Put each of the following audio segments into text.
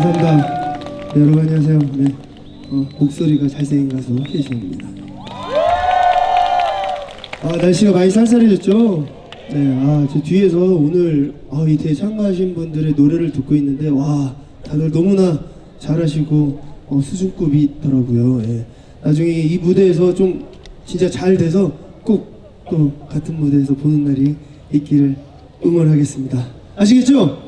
감사합니다. 네, 여러분 안녕하세요. 네, 어, 목소리가 잘생긴 가수 희시입니다. 아 날씨가 많이 쌀쌀해졌죠? 네, 아 저 뒤에서 오늘 아, 이 대회 참가하신 분들의 노래를 듣고 있는데 와 다들 너무나 잘하시고 어, 수준급이 있더라고요. 예. 나중에 이 무대에서 좀 진짜 잘 돼서 꼭 또 같은 무대에서 보는 날이 있기를 응원하겠습니다. 아시겠죠?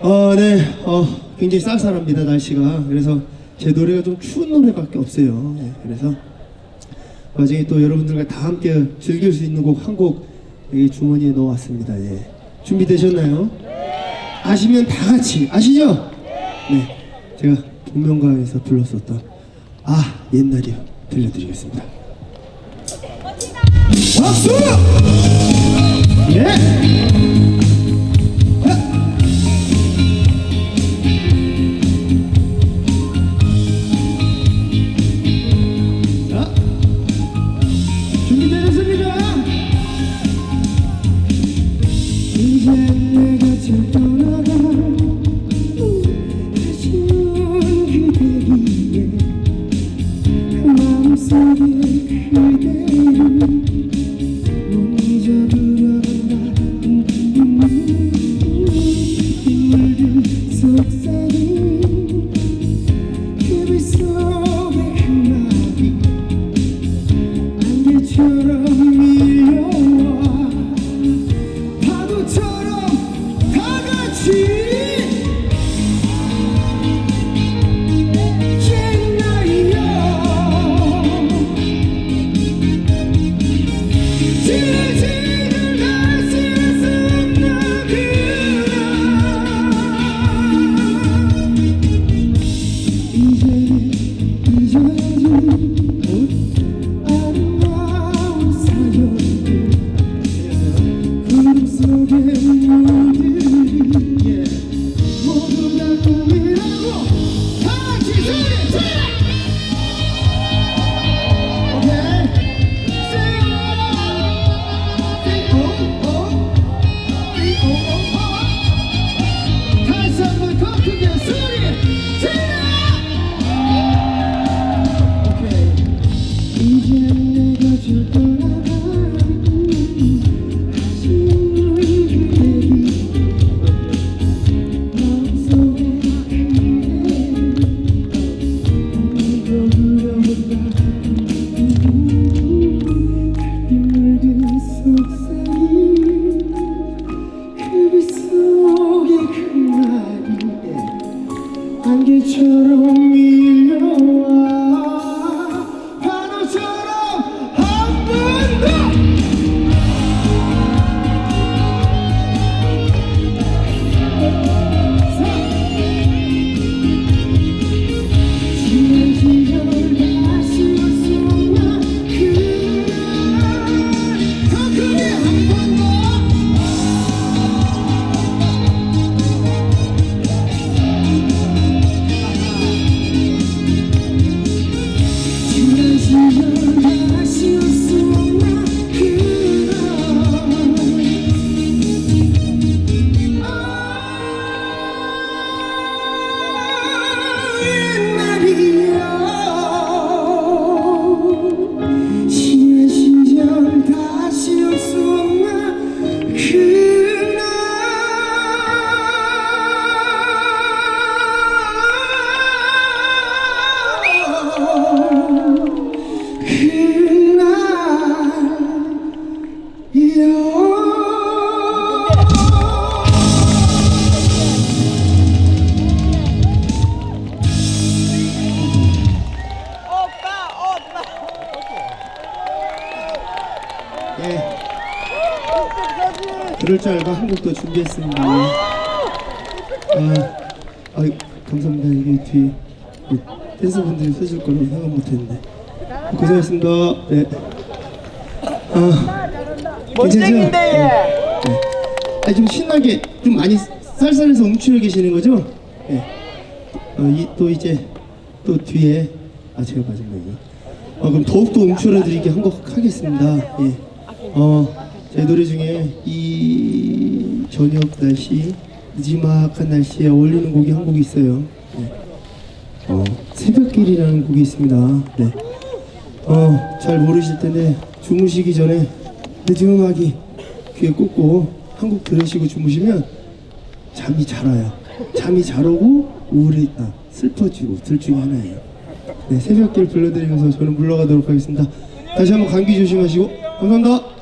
어, 네, 어, 굉장히 쌀쌀합니다, 날씨가. 그래서 제 노래가 좀 추운 노래밖에 없어요. 네, 그래서 나중에 또 여러분들과 다 함께 즐길 수 있는 곡 한곡 여기 주머니에 넣어왔습니다. 예. 준비되셨나요? 아시면 다 같이, 아시죠? 네, 제가 동명가에서 불렀었던 아, 옛날이요. 들려드리겠습니다. 박수! 예! 안 예. 그럴 줄 알고 한국도 준비했습니다. 아, 아, 감사합니다. 이게 뒤에 그 댄서분들이 서줄 거라고 생각 못했는데 고생하셨습니다. 네. 아, 못생긴데 네. 아, 좀 신나게 좀 많이 쌀쌀해서 움츠려 계시는 거죠? 네. 어, 이, 또 이제 또 뒤에 아 제가 마지막이요. 어, 그럼 더욱더 움츠려 드리게 한곡 하겠습니다. 예. 어, 제 노래 중에 이 저녁 날씨 느지막한 날씨에 어울리는 곡이 한곡 있어요. 네. 어, 새벽길이라는 곡이 있습니다. 네. 어, 잘 모르실 텐데 주무시기 전에 늦은 음악이 귀에 꽂고 한 곡 들으시고 주무시면 잠이 잘 와요. 잠이 잘 오고 우울해, 아, 슬퍼지고 둘 중에 하나예요. 네, 새벽길 불러드리면서 저는 물러가도록 하겠습니다. 다시 한번 감기 조심하시고 감사합니다.